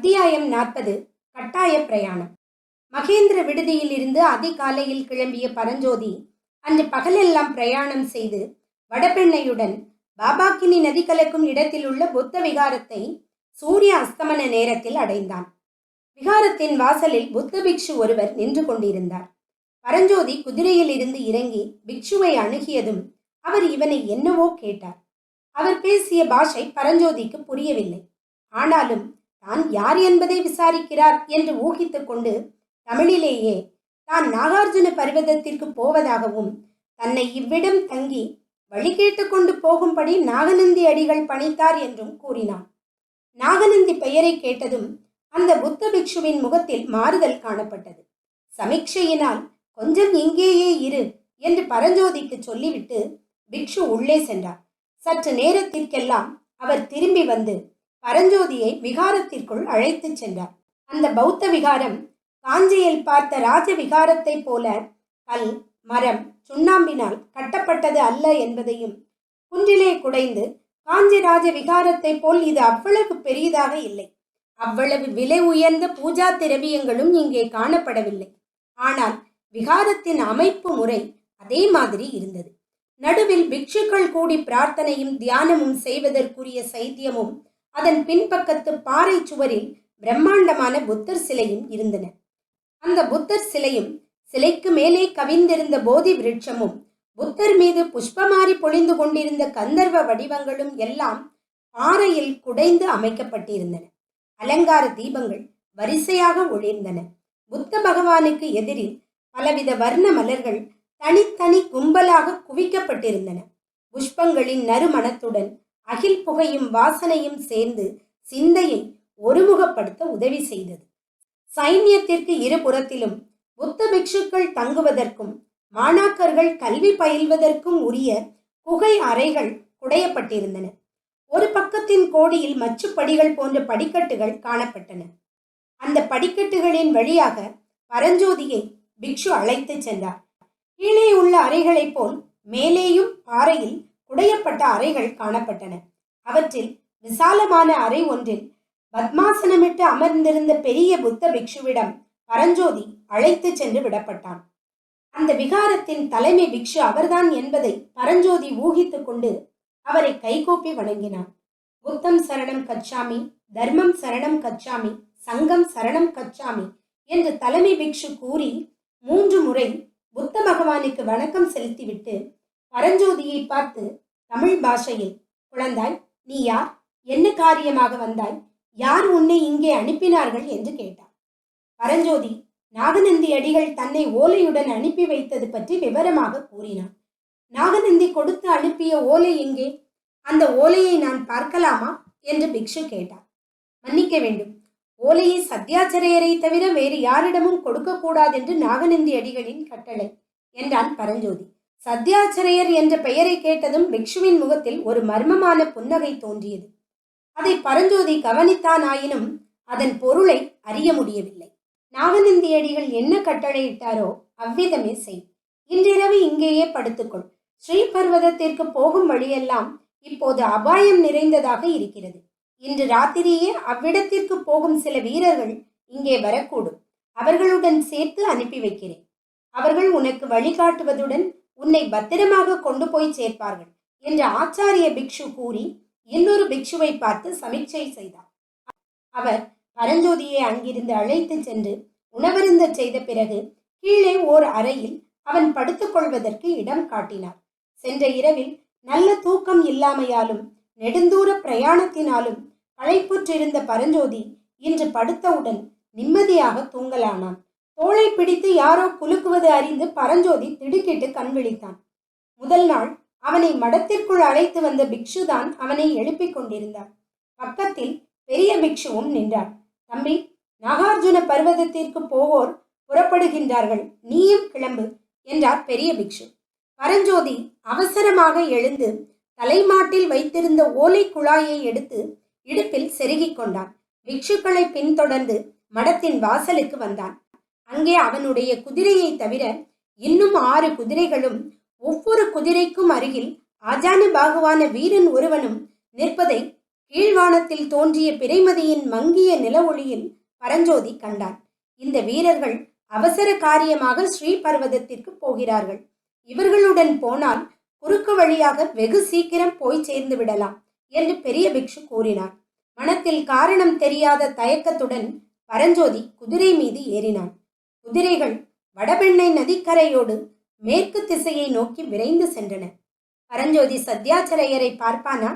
அத்தியாயம் நாற்பது கட்டாய பிரயாணம். மகேந்திர விடுதியில் இருந்து அதிகாலையில் கிளம்பிய பரஞ்சோதி அன்று பகலெல்லாம் பிரயாணம் செய்து வடபெண்ணையுடன் பாபாக்கினி நதி கலக்கும் இடத்தில் உள்ள புத்த விகாரத்தை சூரிய அஸ்தமன நேரத்தில் அடைந்தான். விகாரத்தின் வாசலில் புத்த பிக்ஷு ஒருவர் நின்று கொண்டிருந்தார். பரஞ்சோதி குதிரையில் இருந்து இறங்கி பிக்ஷுவை அணுகியதும் அவர் இவனை என்னவோ கேட்டார். அவர் பேசிய பாஷை பரஞ்சோதிக்கு புரியவில்லை. ஆனாலும் தான் யார் என்பதை விசாரிக்கிறார் என்று ஊகித்துக் கொண்டு தமிழிலேயே தான் நாகார்ஜுன பர்வதத்திற்கு போவதாகவும் தன்னை இவ்விடம் தங்கி வழி கேட்டுக்கொண்டு போகும்படி நாகநந்தி அடிகள் பணித்தார் என்றும் கூறினான். நாகநந்தி பெயரை கேட்டதும் அந்த புத்த பிக்ஷுவின் முகத்தில் மாறுதல் காணப்பட்டது. சமீட்சையினால் கொஞ்சம் இங்கேயே இரு என்று பரஞ்சோதிக்கு சொல்லிவிட்டு பிக்ஷு உள்ளே சென்றார். சற்று நேரத்திற்கெல்லாம் அவர் திரும்பி வந்து பரஞ்சோதியை விகாரத்திற்குள் அழைத்துச் சென்றார். அந்த பௌத்த விகாரம் காஞ்சியில் பார்த்த ராஜ விகாரத்தைப் போல கல் மரம் சுண்ணாம்பினால் கட்டப்பட்டது அல்ல என்பதையும் குன்றிலே குடைந்து காஞ்சி ராஜ விகாரத்தைப் போல் இது அவ்வளவு பெரியதாக இல்லை. அவ்வளவு விலை உயர்ந்த பூஜா திரவியங்களும் இங்கே காணப்படவில்லை. ஆனால் விகாரத்தின் அமைப்பு முறை அதே மாதிரி இருந்தது. நடுவில் பிக்ஷுக்கள் கூடி பிரார்த்தனையும் தியானமும் செய்வதற்குரிய சைத்தியமும் அதன் பின்பக்கத்து பாறை சுவரில் பிரம்மாண்டமான புத்தர் சிலையும் இருந்தன. அந்த புத்தர் சிலையும் சிலைக்கு மேலே கவிந்திருந்த போதி விருட்சமும் புத்தர் மீது புஷ்பமாரி பொழிந்து கொண்டிருந்த கந்தர்வ வடிவங்களும் எல்லாம் பாறையில் குடைந்து அமைக்கப்பட்டிருந்தன. அலங்கார தீபங்கள் வரிசையாக ஒளிர்ந்தன. புத்த பகவானுக்கு எதிரில் பலவித வர்ண மலர்கள் தனித்தனி கும்பலாக குவிக்கப்பட்டிருந்தன. புஷ்பங்களின் நறுமணத்துடன் அகில் புகையும் வாசனையும் சேர்ந்து சிந்தையை ஒருமுகப்படுத்த உதவி செய்தது. சைன்யத்திற்கு இருபுறத்திலும் புத்த பிக்ஷுக்கள் தங்குவதற்கும் மாணாக்கர்கள் கல்வி பயில்வதற்கும் உரிய குகை அறைகள் குடையப்பட்டிருந்தன. ஒரு பக்கத்தின் கோடியில் மச்சுப்படிகள் போன்ற படிக்கட்டுகள் காணப்பட்டன. அந்த படிக்கட்டுகளின் வழியாக பரஞ்சோதியை பிக்ஷு அழைத்துச் சென்றார். கீழே உள்ள அறைகளைப் போல் மேலேயும் பாறையில் குடையப்பட்ட அறைகள் காணப்பட்டன. அவற்றில் விசாலமான அறை ஒன்றில் பத்மாசனமிட்டு அமர்ந்திருந்த பெரிய புத்த பிக்ஷுவிடம் பரஞ்சோதி அழைத்துச் சென்று விடப்பட்டான். அந்த விகாரத்தின் தலைமை பிக்ஷு அவர்தான் என்பதை பரஞ்சோதி ஊகித்துக் கொண்டு அவரை கைகூப்பி வணங்கினான். புத்தம் சரணம் கச்சாமி தர்மம் சரணம் கச்சாமி சங்கம் சரணம் கச்சாமி என்று தலைமை பிக்ஷு கூறி மூன்று முறை புத்த பகவானுக்கு வணக்கம் செலுத்திவிட்டு பரஞ்சோதியை பார்த்து தமிழ் பாஷையில் குழந்தாய் நீ யார்? என்ன காரியமாக வந்தாய்? யார் உன்னை இங்கே அனுப்பினார்கள்? என்று கேட்டார் பரஞ்சோதி நாகநந்தி அடிகள் தன்னை ஓலையுடன் அனுப்பி வைத்தது பற்றி விவரமாக கூறினார் நாகநந்தி கொடுத்து அனுப்பிய ஓலை எங்கே? அந்த ஓலையை நான் பார்க்கலாமா? என்று பிக்ஷு கேட்டார் மன்னிக்க வேண்டும். ஓலையை சத்யாச்சரையரை தவிர வேறு யாரிடமும் கொடுக்கக்கூடாது என்று நாகநந்தி அடிகளின் கட்டளை என்றான் பரஞ்சோதி. சத்யாச்சரையர் என்ற பெயரை கேட்டதும் பிக்ஷுவின் முகத்தில் ஒரு மர்மமான புன்னகை தோன்றியது. அதை பரஞ்சோதி கவனித்தானாயினும் அதன் பொருளை அறிய முடியவில்லை. நாகநந்தியடிகள் என்ன கட்டளையிட்டாரோ அவ்விதமே செய். இன்றிரவு இங்கேயே படுத்துக்கொள். ஸ்ரீபர்வதத்திற்கு போகும் வழியெல்லாம் இப்போது அபாயம் நிறைந்ததாக இருக்கிறது. இன்று ராத்திரியே அவ்விடத்திற்கு போகும் சில வீரர்கள் இங்கே வரக்கூடும். அவர்களுடன் சேர்த்து அனுப்பி வைக்கிறேன். அவர்கள் உனக்கு வழிகாட்டுவதுடன் உன்னை பத்திரமாக கொண்டு போய் சேர்ப்பார்கள் என்று ஆச்சாரிய பிக்ஷு கூறி இன்னொரு பிக்ஷுவை பார்த்து சமீட்சை செய்தார். அவர் பரஞ்சோதியை அங்கிருந்து அழைத்து சென்று உணவருந்த செய்த பிறகு கீழே ஓர் அறையில் அவன் படுத்துக்கொள்வதற்கு இடம் காட்டினார். சென்ற இரவில் நல்ல தூக்கம் இல்லாமையாலும் நெடுந்தூர பிரயாணத்தினாலும் களைப்புற்றிருந்த பரஞ்சோதி இன்று படுத்தவுடன் நிம்மதியாக தூங்கலானான். தோளை பிடித்து யாரோ குலுக்குவது அறிந்து பரஞ்சோதி திடுக்கிட்டு கண் விழித்தான் முதல் நாள் அவனை மடத்திற்குள் அழைத்து வந்த பிக்ஷுதான் அவனை எழுப்பிக் கொண்டிருந்தார். பக்கத்தில் பெரிய பிக்ஷுவும் நின்றார் தம்பி நாகார்ஜுன பர்வதத்திற்கு போவோர் புறப்படுகின்றார்கள். நீயும் கிளம்பு என்றார் பெரிய பிக்ஷு. பரஞ்சோதி அவசரமாக எழுந்து தலைமாட்டில் வைத்திருந்த ஓலை குழாயை எடுத்து இடுப்பில் செருகிக் கொண்டான். பிக்ஷுக்களை பின்தொடர்ந்து மடத்தின் வாசலுக்கு வந்தான். அங்கே அவனுடைய குதிரையை தவிர இன்னும் ஆறு குதிரைகளும் ஒவ்வொரு குதிரைக்கும் அருகில் ஆஜான பாகுவான வீரன் ஒருவனும் நிற்பதை கீழ்வானத்தில் தோன்றிய பிறைமதியின் மங்கிய நில ஒளியில் பரஞ்சோதி கண்டான். இந்த வீரர்கள் அவசர காரியமாக ஸ்ரீபர்வதத்திற்கு போகிறார்கள். இவர்களுடன் போனால் குறுக்கு வழியாக வெகு சீக்கிரம் போய் சேர்ந்து விடலாம் என்று பெரிய பிக்ஷு கூறினார். மனத்தில் காரணம் தெரியாத தயக்கத்துடன் பரஞ்சோதி குதிரை மீது ஏறினான். குதிரைகள் வடபெண்ணை நதிக்கரையோடு மேற்கு திசையை நோக்கி விரைந்து சென்றன. பரஞ்சோதி சத்யாச்சரையரை பார்ப்பானா?